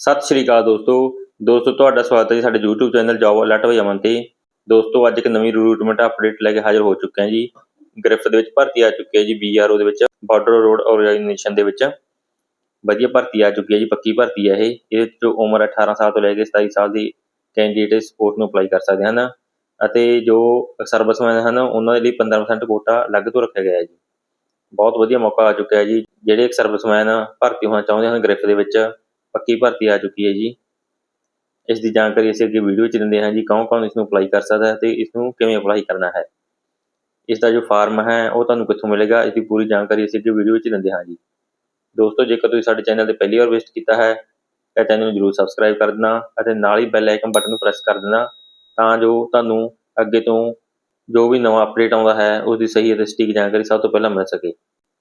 ਸਤਿ ਸ਼੍ਰੀ ਅਕਾਲ ਦੋਸਤੋ। ਦੋਸਤੋ, ਤੁਹਾਡਾ ਸਵਾਗਤ ਹੈ ਜੀ ਸਾਡੇ YouTube ਚੈਨਲ ਜੌਬ ਅਲਰਟ ਹੋਈ ਅਮਨ ਤੇ। ਦੋਸਤੋ, ਅੱਜ ਇੱਕ ਨਵੀਂ ਰਿਕਰੂਟਮੈਂਟ ਅਪਡੇਟ ਲੈ ਕੇ ਹਾਜ਼ਰ ਹੋ ਚੁੱਕੇ ਹਾਂ ਜੀ। ਗ੍ਰਿਫ ਦੇ ਵਿੱਚ ਭਰਤੀ ਆ ਚੁੱਕੀ ਹੈ ਜੀ BRO ਦੇ ਵਿੱਚ ਬਾਰਡਰ ਰੋਡ ਆਰਗੇਨਾਈਜੇਸ਼ਨ ਦੇ ਵਿੱਚ। ਵਧੀਆ ਭਰਤੀ ਆ ਚੁੱਕੀ ਹੈ ਜੀ, ਪੱਕੀ ਭਰਤੀ ਹੈ ਇਹ। ਇਹਦੇ ਵਿੱਚ ਜੋ ਉਮਰ 18 ਸਾਲ ਤੋਂ ਲੈ ਕੇ 27 ਸਾਲ ਦੀ ਕੈਂਡੀਡੇਟ ਇਸ ਪੋਸਟ ਨੂੰ ਅਪਲਾਈ ਕਰ ਸਕਦੇ ਹਨ। ਅਤੇ ਜੋ ਸਰਵਿਸਮੈਨ ਹਨ, ਉਹਨਾਂ ਦੇ ਲਈ 15% ਕੋਟਾ ਅਲੱਗ ਤੋਂ ਰੱਖਿਆ ਗਿਆ ਹੈ ਜੀ। ਬਹੁਤ ਵਧੀਆ ਮੌਕਾ ਆ ਚੁੱਕਿਆ ਹੈ ਜੀ। ਜਿਹੜੇ ਸਰਵਿਸਮੈਨ ਭਰਤੀ ਹੋਣਾ ਚਾਹੁੰਦੇ ਹਨ ਗ੍ਰਿਫ ਦੇ ਵਿੱਚ ਪੱਕੀ ਭਰਤੀ ਆ ਚੁੱਕੀ ਹੈ ਜੀ। ਇਸ ਦੀ ਜਾਣਕਾਰੀ ਅਸੀਂ ਅੱਗੇ ਵੀਡੀਓ ਵਿੱਚ ਦਿੰਦੇ ਹਾਂ ਜੀ, ਕੌਣ ਕੌਣ ਇਸ ਨੂੰ ਅਪਲਾਈ ਕਰ ਸਕਦਾ ਹੈ ਤੇ ਇਸ ਨੂੰ ਕਿਵੇਂ ਅਪਲਾਈ ਕਰਨਾ ਹੈ। ਇਸ ਦਾ ਜੋ ਫਾਰਮ ਹੈ, ਉਹ ਤੁਹਾਨੂੰ ਕਿੱਥੋਂ ਮਿਲੇਗਾ, ਇਸ ਦੀ ਪੂਰੀ ਜਾਣਕਾਰੀ ਅਸੀਂ ਅੱਗੇ ਵੀਡੀਓ ਵਿੱਚ ਦਿੰਦੇ ਹਾਂ ਜੀ। ਦੋਸਤੋ, ਜੇਕਰ ਤੁਸੀਂ ਸਾਡੇ ਚੈਨਲ ਤੇ ਪਹਿਲੀ ਵਾਰ ਵਿਜ਼ਿਟ ਕੀਤਾ ਹੈ, ਤਾਂ ਚੈਨਲ ਨੂੰ ਜਰੂਰ ਸਬਸਕ੍ਰਾਈਬ ਕਰ ਦੇਣਾ ਅਤੇ ਨਾਲ ਹੀ ਬੈਲ ਆਈਕਨ ਬਟਨ ਨੂੰ ਪ੍ਰੈਸ ਕਰ ਦੇਣਾ ਤਾਂ ਜੋ ਤੁਹਾਨੂੰ ਅੱਗੇ ਤੋਂ ਜੋ ਵੀ ਨਵਾਂ ਅਪਡੇਟ ਆਉਂਦਾ ਹੈ ਉਸ ਦੀ ਸਹੀ ਅਤੇ ਸਟੀਕ ਜਾਣਕਾਰੀ ਸਭ ਤੋਂ ਪਹਿਲਾਂ ਮਿਲ ਸਕੇ।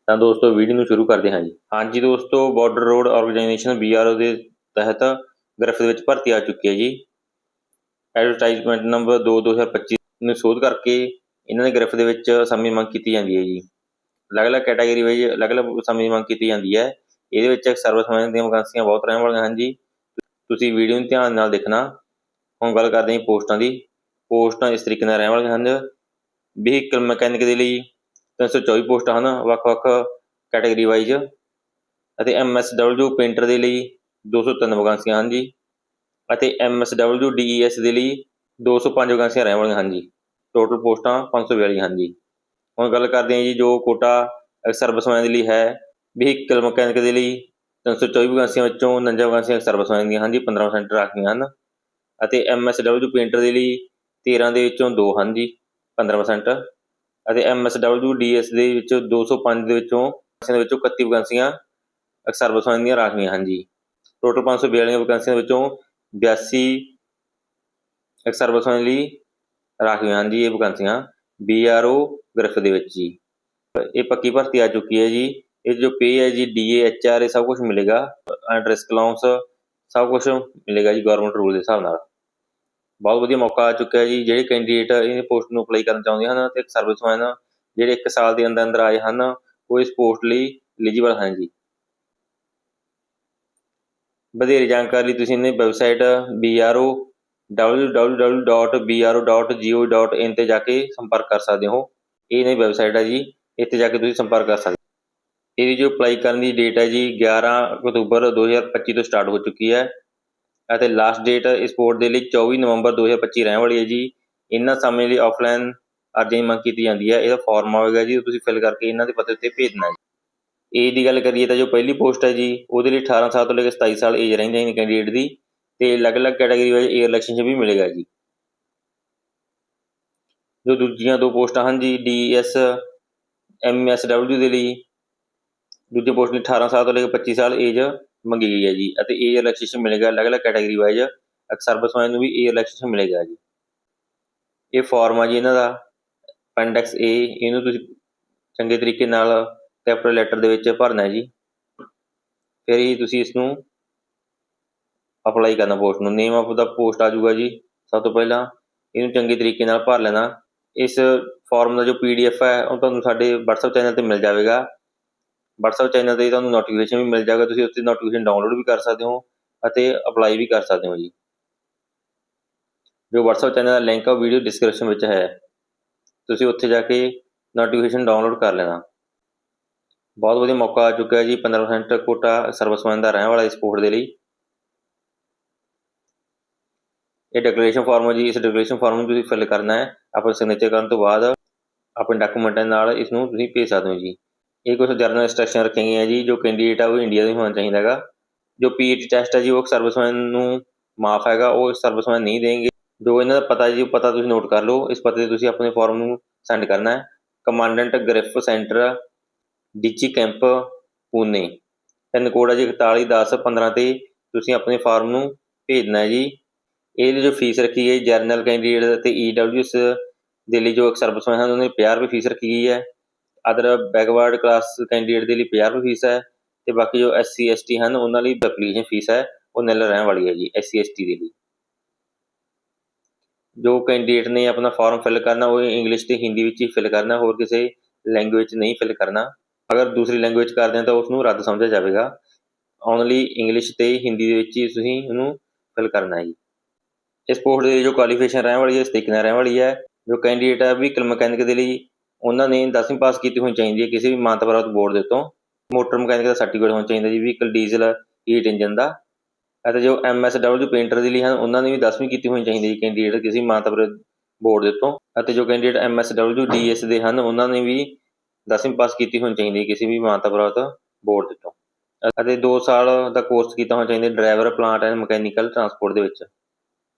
ਤਾਂ ਦੋਸਤੋ ਵੀਡੀਓ ਨੂੰ ਸ਼ੁਰੂ ਕਰਦੇ ਹਾਂ ਜੀ। ਹਾਂਜੀ ਦੋਸਤੋ ਬਾਰਡਰ ਰੋਡ ਆਰਗੇਨਾਈਜੇਸ਼ਨ ਬੀਆਰਓ ਦੇ ਤਹਿਤ ਗ੍ਰਿਫ ਦੇ ਵਿੱਚ ਭਰਤੀ ਆ ਚੁੱਕੀ ਹੈ ਜੀ। ਐਡਵਰਟਾਈਜ਼ਮੈਂਟ ਨੰਬਰ 2 2025 ਨੂੰ ਸੋਧ ਕਰਕੇ ਇਹਨਾਂ ਦੇ ਗ੍ਰਿਫ ਦੇ ਵਿੱਚ ਸਮੇਂ ਮੰਗ ਕੀਤੀ ਜਾਂਦੀ ਹੈ ਜੀ। ਅਲੱਗ-ਅਲੱਗ ਕੈਟਾਗਰੀ ਵਾਈਜ਼ ਅਲੱਗ-ਅਲੱਗ ਸਮੇਂ ਮੰਗ ਕੀਤੀ ਜਾਂਦੀ ਹੈ। ਇਹਦੇ ਵਿੱਚ ਸਰਵਿਸਮੈਨ ਦੀਆਂ ਵੈਕੈਂਸੀਆਂ ਬਹੁਤ ਰਹਿਣ ਵਾਲੀਆਂ ਹਨ ਜੀ। ਤੁਸੀਂ ਵੀਡੀਓ ਨੂੰ ਧਿਆਨ ਨਾਲ ਦੇਖਣਾ। ਹੁਣ ਗੱਲ ਕਰਦੇ ਹਾਂ ਪੋਸਟਾਂ ਦੀ। ਪੋਸਟਾਂ ਇਸ ਤਰੀਕੇ ਨਾਲ ਰਹਿਣ ਵਾਲੀਆਂ ਹਨ। ਵਹੀਕਲ ਮਕੈਨਿਕ ਦੇ ਲਈ 324 ਪੋਸਟਾਂ, ਹਨ, ਵੱਖ-ਵੱਖ ਕੈਟਾਗਰੀ ਵਾਈਜ਼ ਅਤੇ ਐਮਐਸਡਬਲਯੂ ਪੇਂਟਰ ਦੇ ਲਈ 203 ਵੈਕੈਂਸੀਆਂ ਹਨ ਜੀ ਅਤੇ ਐਮਐਸਡਬਲਯੂ ਡੀਈਐਸ ਦੇ ਲਈ 205 ਵੈਕੈਂਸੀਆਂ ਰਹਿਣ ਵਾਲੀਆਂ ਹਨ ਜੀ ਟੋਟਲ ਪੋਸਟਾਂ 542 ਹਨ ਜੀ ਹੁਣ ਗੱਲ ਕਰਦੇ ਹਾਂ ਜੀ ਜੋ ਕੋਟਾ ਸਰਵਿਸਮੈਨ ਦੇ ਲਈ ਹੈ, ਵਹੀਕਲ ਮਕੈਨਿਕ ਦੇ ਲਈ 324 ਵੈਕੈਂਸੀਆਂ ਵਿੱਚੋਂ 49 ਵੈਕੈਂਸੀਆਂ ਸਰਵਿਸਮੈਨ ਦੀਆਂ ਹਨ ਜੀ 15% ਰੱਖੀਆਂ ਹਨ, ਅਤੇ ਐਮਐਸਡਬਲਯੂ ਪੇਂਟਰ ਦੇ ਲਈ 13 ਦੇ ਵਿੱਚੋਂ 2 ਹਨ ਜੀ 15% ਅਤੇ ਐਮਐਸਡਬਲਯੂ ਡੀਐਸ ਦੇ ਵਿੱਚ 205 ਦੇ ਵਿੱਚੋਂ ਦੇ ਵਿੱਚੋਂ 31 ਵੈਕੈਂਸੀਆਂ ਸਰਵਿਸਮੈਨ ਦੀਆਂ ਰਾਖਵੀਆਂ ਹਨ ਜੀ ਟੋਟਲ 542 ਵੈਕੈਂਸੀਆਂ ਦੇ ਵਿੱਚੋਂ 82 ਸਰਵਿਸਮੈਨ ਲਈ ਰਾਖਵੀਆਂ ਹਨ ਜੀ ਇਹ ਵੈਕੈਂਸੀਆਂ ਬੀਆਰਓ ਗ੍ਰਿਫ ਦੇ ਵਿੱਚ ਜੀ। ਇਹ ਪੱਕੀ ਭਰਤੀ ਆ ਚੁੱਕੀ ਹੈ ਜੀ। ਇਹ ਜੋ ਪੇ ਹੈ ਜੀ ਡੀਏ ਐਚਆਰ ਇਹ ਸਭ ਕੁਝ ਮਿਲੇਗਾ। ਐਂਡ ਰਿਸਕ ਅਲਾਉਂਸ ਸਭ ਕੁਝ ਮਿਲੇਗਾ ਜੀ ਗਵਰਨਮੈਂਟ ਰੂਲ ਦੇ ਹਿਸਾਬ ਨਾਲ। ਬਹੁਤ ਵਧੀਆ ਮੌਕਾ ਆ ਚੁੱਕਿਆ ਜੀ। ਜਿਹੜੇ ਕੈਂਡੀਡੇਟ ਇਹ ਪੋਸਟ ਨੂੰ ਅਪਲਾਈ ਕਰਨ ਚਾਹੁੰਦੇ ਹਨ ਤੇ ਸਰਵਿਸਮੈਨ ਜਿਹੜੇ 1 ਸਾਲ ਦੇ ਅੰਦਰ ਅੰਦਰ ਆਏ ਹਨ, ਉਹ ਇਸ ਪੋਸਟ ਲਈ ਐਲੀਜੀਬਲ ਹਨ ਜੀ। ਵਧੇਰੇ ਜਾਣਕਾਰੀ ਲਈ ਤੁਸੀਂ ਇਹਨਾਂ ਦੀ ਵੈਬਸਾਈਟ bro www.bro.go.in ਤੇ ਜਾ ਕੇ ਸੰਪਰਕ ਕਰ ਸਕਦੇ ਹੋ। ਇਹ ਇਹਨਾਂ ਦੀ ਵੈਬਸਾਈਟ ਹੈ ਜੀ। ਇੱਥੇ ਜਾ ਕੇ ਤੁਸੀਂ ਸੰਪਰਕ ਕਰ ਸਕਦੇ ਹੋ। ਇਹਦੀ ਜੋ ਅਪਲਾਈ ਕਰਨ ਦੀ ਡੇਟ ਹੈ ਜੀ 11 ਅਕਤੂਬਰ 2025 ਤੋਂ ਸਟਾਰਟ ਹੋ ਚੁੱਕੀ ਹੈ। ਅਤੇ ਲਾਸਟ ਡੇਟ ਇਸ ਬੋਰਡ ਦੇ ਲਈ 24 ਨਵੰਬਰ 2025 ਰਹਿਣ ਵਾਲੀ ਹੈ ਜੀ। ਇਹਨਾਂ ਸਮੇਂ ਲਈ ਆਫਲਾਈਨ ਅਰਜ਼ੀ ਮੰਗ ਕੀਤੀ ਜਾਂਦੀ ਹੈ। ਇਹਦਾ ਫਾਰਮ ਆਵੇਗਾ ਜੀ, ਤੁਸੀਂ ਫਿਲ ਕਰਕੇ ਇਹਨਾਂ ਦੇ ਪਤੇ ਉੱਤੇ ਭੇਜਣਾ ਹੈ ਏਜ ਦੀ ਗੱਲ ਕਰੀਏ ਤਾਂ ਜੋ ਪਹਿਲੀ ਪੋਸਟ ਹੈ ਜੀ, ਉਹਦੇ ਲਈ 18 ਸਾਲ ਤੋਂ ਲੈ ਕੇ 27 ਸਾਲ ਏਜ ਰਹਿੰਦੀ ਹੈ ਕੈਂਡੀਡੇਟ ਦੀ ਤੇ ਅਲੱਗ-ਅਲੱਗ ਕੈਟਾਗਰੀ ਵਾਈਜ਼ ਏਅਰ ਇਲੈਕਸ਼ਨ ਵੀ ਮਿਲੇਗਾ ਜੀ। ਜੋ ਦੂਜੀਆਂ ਦੋ ਪੋਸਟਾਂ ਹਨ ਜੀ ਡੀਐਸ ਐਮਐਸਡਬਲਯੂ ਦੇ ਲਈ, ਦੂਜੀ ਪੋਸਟ ਲਈ 18 ਸਾਲ ਤੋਂ ਲੈ ਕੇ 25 ਸਾਲ ਏਜ ਮੰਗੀ ਗਈ ਹੈ ਜੀ। ਅਤੇ ਏਅਰ ਰਿਲੈਕਸੇਸ਼ਨ ਮਿਲੇਗਾ ਅਲੱਗ-ਅਲੱਗ ਕੈਟਾਗਰੀ ਵਾਈਜ਼ ਸਰਵਿਸਮੈਨ ਨੂੰ ਵੀ ਏਅਰ ਰਿਲੈਕਸੇਸ਼ਨ ਮਿਲੇਗਾ ਜੀ। ਇਹ ਫਾਰਮ ਆ ਜੀ ਇਹਨਾਂ ਦਾ। ਅਪੈਂਡਿਕਸ ਏ ਇਹਨੂੰ ਤੁਸੀਂ ਚੰਗੇ ਤਰੀਕੇ ਨਾਲ ਕੈਪੀਟਲ ਲੈਟਰ ਦੇ ਵਿੱਚ ਭਰਨਾ ਹੈ ਜੀ। ਫਿਰ ਹੀ ਤੁਸੀਂ ਇਸ ਨੂੰ ਅਪਲਾਈ ਕਰਨਾ ਪੋਸਟ ਨੂੰ। ਨੇਮ ਆਫ ਦਾ ਪੋਸਟ ਆ ਜਾਊਗਾ ਜੀ, ਸਭ ਤੋਂ ਪਹਿਲਾਂ। ਇਹਨੂੰ ਚੰਗੇ ਤਰੀਕੇ ਨਾਲ ਭਰ ਲੈਣਾ। ਇਸ ਫਾਰਮ ਦਾ ਜੋ ਪੀਡੀਐਫ ਹੈ, ਉਹ ਤੁਹਾਨੂੰ ਸਾਡੇ WhatsApp ਚੈਨਲ ਤੇ ਮਿਲ ਜਾਵੇਗਾ। WhatsApp ਚੈਨਲ ਤੇ ਤੁਹਾਨੂੰ ਨੋਟੀਫਿਕੇਸ਼ਨ ਵੀ ਮਿਲ ਜਾਏਗਾ, ਤੁਸੀਂ ਉੱਥੇ ਨੋਟੀਫਿਕੇਸ਼ਨ ਡਾਊਨਲੋਡ ਵੀ ਕਰ ਸਕਦੇ ਹੋ ਅਤੇ ਅਪਲਾਈ ਵੀ ਕਰ ਸਕਦੇ ਹੋ ਜੀ। ਜੋ WhatsApp ਚੈਨਲ ਦਾ ਲਿੰਕ ਹੈ ਵੀਡੀਓ ਡਿਸਕ੍ਰਿਪਸ਼ਨ ਵਿੱਚ ਹੈ। ਤੁਸੀਂ ਉੱਥੇ ਜਾ ਕੇ ਨੋਟੀਫਿਕੇਸ਼ਨ ਡਾਊਨਲੋਡ ਕਰ ਲੈਣਾ। ਬਹੁਤ ਵਧੀਆ ਮੌਕਾ ਆ ਚੁੱਕਿਆ ਜੀ 15% ਕੋਟਾ ਸਰਵਿਸਮੈਨ ਦਾ ਰਹਿਣ ਵਾਲਾ ਇਸ ਪੋਸਟ ਦੇ ਲਈ। ਇਹ ਡਿਕਲੇਰੇਸ਼ਨ ਫਾਰਮ ਹੈ ਜੀ, ਇਸ ਡਿਕਲੇਰੇਸ਼ਨ ਫਾਰਮ ਨੂੰ ਤੁਸੀਂ ਫਿਲ ਕਰਨਾ ਹੈ। ਆਪਣੇ ਸਿਗਨੇਚਰ ਕਰਨ ਤੋਂ ਬਾਅਦ ਆਪਣੇ ਡਾਕੂਮੈਂਟਾਂ ਨਾਲ ਇਸ ਨੂੰ ਤੁਸੀਂ ਭੇਜ ਸਕਦੇ ਹੋ ਜੀ। ਇਹ ਕੁਝ ਜਰਨਲ ਇੰਸਟਰਕਸ਼ਨ ਰੱਖੀਆਂ ਗਈਆਂ ਜੀ, ਜੋ ਕੈਂਡੀਡੇਟ ਆ ਉਹ ਇੰਡੀਆ ਦਾ ਹੀ ਹੋਣਾ ਚਾਹੀਦਾ ਹੈਗਾ। ਜੋ ਪੀਏਟੀ ਟੈਸਟ ਹੈ ਜੀ, ਉਹ ਸਰਵਿਸਮੈਨ ਨੂੰ ਮਾਫ ਹੈਗਾ, ਉਹ ਸਰਵਿਸਮੈਨ ਨਹੀਂ ਦੇਣਗੇ। ਜੋ ਇਹਨਾਂ ਦਾ ਪਤਾ ਜੀ, ਉਹ ਪਤਾ ਤੁਸੀਂ ਨੋਟ ਕਰ ਲਓ। ਇਸ ਪਤੇ ਤੇ ਤੁਸੀਂ ਆਪਣੇ ਫਾਰਮ ਨੂੰ ਸੈਂਡ ਕਰਨਾ ਹੈ। Commandant GREF centre Dighi camp Pune pin code ਹੈ ਜੀ 411015 ਤੇ ਤੁਸੀਂ ਆਪਣੇ ਫਾਰਮ ਨੂੰ ਭੇਜਣਾ ਹੈ ਜੀ। ਇਹ ਲਈ ਜੋ ਫੀਸ ਰੱਖੀ ਗਈ ਜਰਨਲ ਕੈਂਡੀਡੇਟ ਤੇ ਈਡਬਲਯੂਐਸ ਦੇ ਲਈ ਜੋ ਸਰਵਿਸਮੈਨ ਹਨ ਉਹਨਾਂ ਦੀ 50 ਰੁਪਏ ਫੀਸ ਰੱਖੀ ਗਈ ਹੈ। ਅਦਰ ਬੈਕਵਰਡ ਕਲਾਸ ਕੈਂਡੀਡੇਟ ਦੇ ਲਈ 50 ਰੁਪਏ ਫੀਸ ਹੈ ਤੇ ਬਾਕੀ ਜੋ ਐਸਸੀ ਐਸਟੀ ਹਨ, ਉਹਨਾਂ ਲਈ ਐਪਲੀਕੇਸ਼ਨ ਫੀਸ ਹੈ, ਉਹ ਨਿਲ ਰਹਿਣ ਵਾਲੀ ਹੈ ਜੀ ਐਸਸੀ ਐਸਟੀ ਦੇ ਲਈ। ਜੋ ਕੈਂਡੀਡੇਟ ਨੇ ਆਪਣਾ ਫਾਰਮ ਫਿਲ ਕਰਨਾ, ਉਹ ਇੰਗਲਿਸ਼ ਤੇ ਹਿੰਦੀ ਵਿੱਚ ਹੀ ਫਿਲ ਕਰਨਾ, ਹੋਰ ਕਿਸੇ ਲੈਂਗੁਏਜ ਨਹੀਂ ਫਿਲ ਕਰਨਾ। ਅਗਰ ਦੂਸਰੀ ਲੈਂਗੁਏਜ ਕਰਦੇ ਹਾਂ ਤਾਂ ਉਸ ਨੂੰ ਰੱਦ ਸਮਝਿਆ ਜਾਵੇਗਾ। ਓਨਲੀ ਇੰਗਲਿਸ਼ ਤੇ ਹਿੰਦੀ ਦੇ ਵਿੱਚ ਹੀ ਤੁਸੀਂ ਉਹਨੂੰ ਫਿਲ ਕਰਨਾ ਹੈ ਜੀ। ਇਸ ਪੋਸਟ ਦੇ ਜੋ ਕੁਆਲੀਫਿਕੇਸ਼ਨ ਰਹਿਣ ਵਾਲੀ ਹੈ ਇਸ ਰਹਿਣ ਵਾਲੀ ਹੈ। ਜੋ ਕੈਂਡੀਡੇਟ ਹੈ ਵਹੀਕਲ ਮਕੈਨਿਕ ਦੇ ਲਈ ਉਹਨਾਂ ਨੇ 10ਵੀਂ ਪਾਸ ਕੀਤੀ ਹੋਣੀ ਚਾਹੀਦੀ ਹੈ, ਕਿਸੇ ਵੀ ਮਾਨਤਾ ਬੋਰਡ ਦੇ ਤੋਂ ਮੋਟਰ ਮਕੈਨਿਕ ਦਾ ਸਰਟੀਫਿਕੇਟ ਹੋਣਾ ਚਾਹੀਦਾ ਜੀ ਵਹੀਕਲ ਡੀਜ਼ਲ ਹੀਟ ਇੰਜਨ ਦਾ। ਅਤੇ ਜੋ ਐਮਐਸਡਬਲਯੂ ਪੇਂਟਰ ਦੇ ਲਈ ਹਨ, ਉਹਨਾਂ ਨੇ ਵੀ 10ਵੀਂ ਕੀਤੀ ਹੋਣੀ ਚਾਹੀਦੀ ਹੈ ਕੈਂਡੀਡੇਟ ਕਿਸੇ ਵੀ ਬੋਰਡ ਦੇ ਤੋਂ ਅਤੇ ਜੋ ਕੈਂਡੀਡੇਟ ਐਮਐਸਡਬਲਯੂ ਡੀਐਸ ਦੇ ਹਨ, ਉਹਨਾਂ ਨੇ ਵੀ 10ਵੀਂ ਪਾਸ ਕੀਤੀ ਹੋਣੀ ਚਾਹੀਦੀ ਹੈ ਕਿਸੇ ਵੀ ਮਾਨਤਾ ਪ੍ਰਾਪਤ ਬੋਰਡ ਦੇ ਤੋਂ ਅਤੇ 2 ਸਾਲ ਦਾ ਕੋਰਸ ਕੀਤਾ ਹੋਣਾ ਚਾਹੀਦਾ driver plant and mechanical transport ਦੇ ਵਿੱਚ।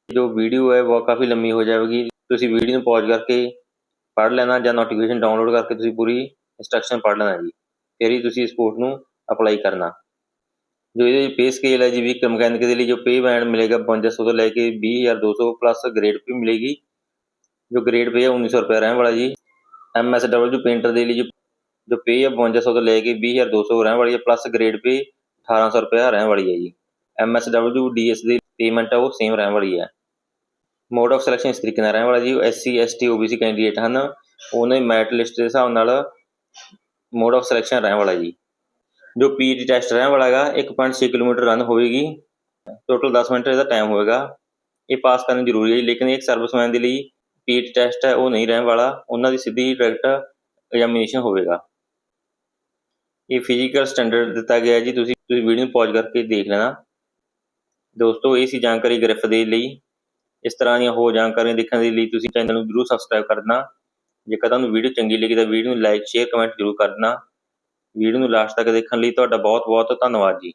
ਜੋ ਵੀਡੀਓ ਹੈ, ਉਹ ਕਾਫੀ ਲੰਮੀ ਹੋ ਜਾਵੇਗੀ। ਤੁਸੀਂ ਵੀਡੀਓ ਨੂੰ ਪੌਜ਼ ਕਰਕੇ ਪੜ੍ਹ ਲੈਣਾ ਜਾਂ ਨੋਟੀਫਿਕੇਸ਼ਨ ਡਾਊਨਲੋਡ ਕਰਕੇ ਤੁਸੀਂ ਪੂਰੀ ਇੰਸਟਰਕਸ਼ਨ ਪੜ੍ਹ ਲੈਣਾ ਜੀ। ਫਿਰ ਹੀ ਤੁਸੀਂ ਇਸ ਕੋਰਸ ਨੂੰ ਅਪਲਾਈ ਕਰਨਾ। ਜੋ ਇਹਦੇ ਪੇ ਸਕੇਲ ਹੈ ਜੀ, ਵੀ ਮਕੈਨਿਕ ਦੇ ਲਈ ਜੋ ਪੇ ਬੈਂਡ ਮਿਲੇਗਾ 5200 ਤੋਂ ਲੈ ਕੇ 20200 ਪਲੱਸ ਗ੍ਰੇਡ ਪੇ ਮਿਲੇਗੀ। ਜੋ ਗ੍ਰੇਡ ਪੇ ਹੈ 1900 ਰੁਪਏ ਰਹਿਣ ਵਾਲਾ ਜੀ। ਐਮਐਸਡਬਲਯੂ ਪੇਂਟਰ ਦੇ ਲਈ ਜੋ ਜੋ ਪੇ ਹੈ 5200 ਤੋਂ ਲੈ ਕੇ 20200 ਰਹਿਣ ਵਾਲੀ ਹੈ ਪਲੱਸ ਗ੍ਰੇਡ ਪੇ 1800 ਰੁਪਏ ਰਹਿਣ ਵਾਲੀ ਹੈ ਜੀ। ਐਮਐਸਡਬਲਯੂ ਡੀਐਸ ਦੀ ਪੇਮੈਂਟ ਹੈ ਉਹ ਸੇਮ ਰਹਿਣ ਵਾਲੀ ਹੈ। ਮੋਡ ਆਫ ਸਿਲੈਕਸ਼ਨ ਇਸ ਤਰੀਕੇ ਨਾਲ ਰਹਿਣ ਵਾਲਾ ਜੀ ਐਸਸੀ ਐਸਟੀ ਓਬੀਸੀ ਕੈਂਡੀਡੇਟ ਹਨ। ਉਹਨਾਂ ਦੀ ਮੈਰਿਟ ਲਿਸਟ ਦੇ ਹਿਸਾਬ ਨਾਲ ਮੋਡ ਆਫ ਸਿਲੈਕਸ਼ਨ ਰਹਿਣ ਵਾਲਾ ਜੀ। ਜੋ ਪੀਟੀ ਟੈਸਟ ਰਹਿਣ ਵਾਲਾ ਹੈਗਾ 1.6 ਕਿਲੋਮੀਟਰ ਰਨ ਹੋਵੇਗੀ। ਟੋਟਲ 10 ਮਿੰਟ ਇਹਦਾ ਟਾਈਮ ਹੋਵੇਗਾ। ਇਹ ਪਾਸ ਕਰਨੀ ਜ਼ਰੂਰੀ ਹੈ ਲੇਕਿਨ ਇੱਕ ਸਰਵਿਸਮੈਨ ਦੇ ਲਈ ਪੀਟੀ ਟੈਸਟ ਹੈ, ਉਹ ਨਹੀਂ ਰਹਿਣ ਵਾਲਾ। ਉਹਨਾਂ ਦੀ ਸਿੱਧੀ ਡਾਇਰੈਕਟ ਐਗਜ਼ਾਮੀਨੇਸ਼ਨ ਹੋਵੇਗਾ। ਇਹ ਫਿਜ਼ੀਕਲ ਸਟੈਂਡਰਡ ਦਿੱਤਾ ਗਿਆ ਜੀ, ਤੁਸੀਂ ਤੁਸੀਂ ਵੀਡੀਓ ਨੂੰ ਪੌਜ਼ ਕਰਕੇ ਦੇਖ ਲੈਣਾ। ਦੋਸਤੋ, ਇਹ ਸੀ ਜਾਣਕਾਰੀ ਗ੍ਰਿਫ ਦੇ ਲਈ। ਇਸ ਤਰ੍ਹਾਂ ਦੀਆਂ ਹੋਰ ਜਾਣਕਾਰੀਆਂ ਦੇਖਣ ਦੇ ਲਈ ਤੁਸੀਂ ਚੈਨਲ ਨੂੰ ਜਰੂਰ ਸਬਸਕ੍ਰਾਈਬ ਕਰ ਦੇਣਾ ਜੇਕਰ ਤੁਹਾਨੂੰ ਵੀਡੀਓ ਚੰਗੀ ਲੱਗੀ ਤਾਂ ਵੀਡੀਓ ਨੂੰ ਲਾਈਕ ਸ਼ੇਅਰ ਕਮੈਂਟ ਜਰੂਰ ਕਰ ਦੇਣਾ ਵੀਡੀਓ ਨੂੰ ਲਾਸਟ ਤੱਕ ਦੇਖਣ ਲਈ ਤੁਹਾਡਾ ਬਹੁਤ ਬਹੁਤ ਧੰਨਵਾਦ ਜੀ।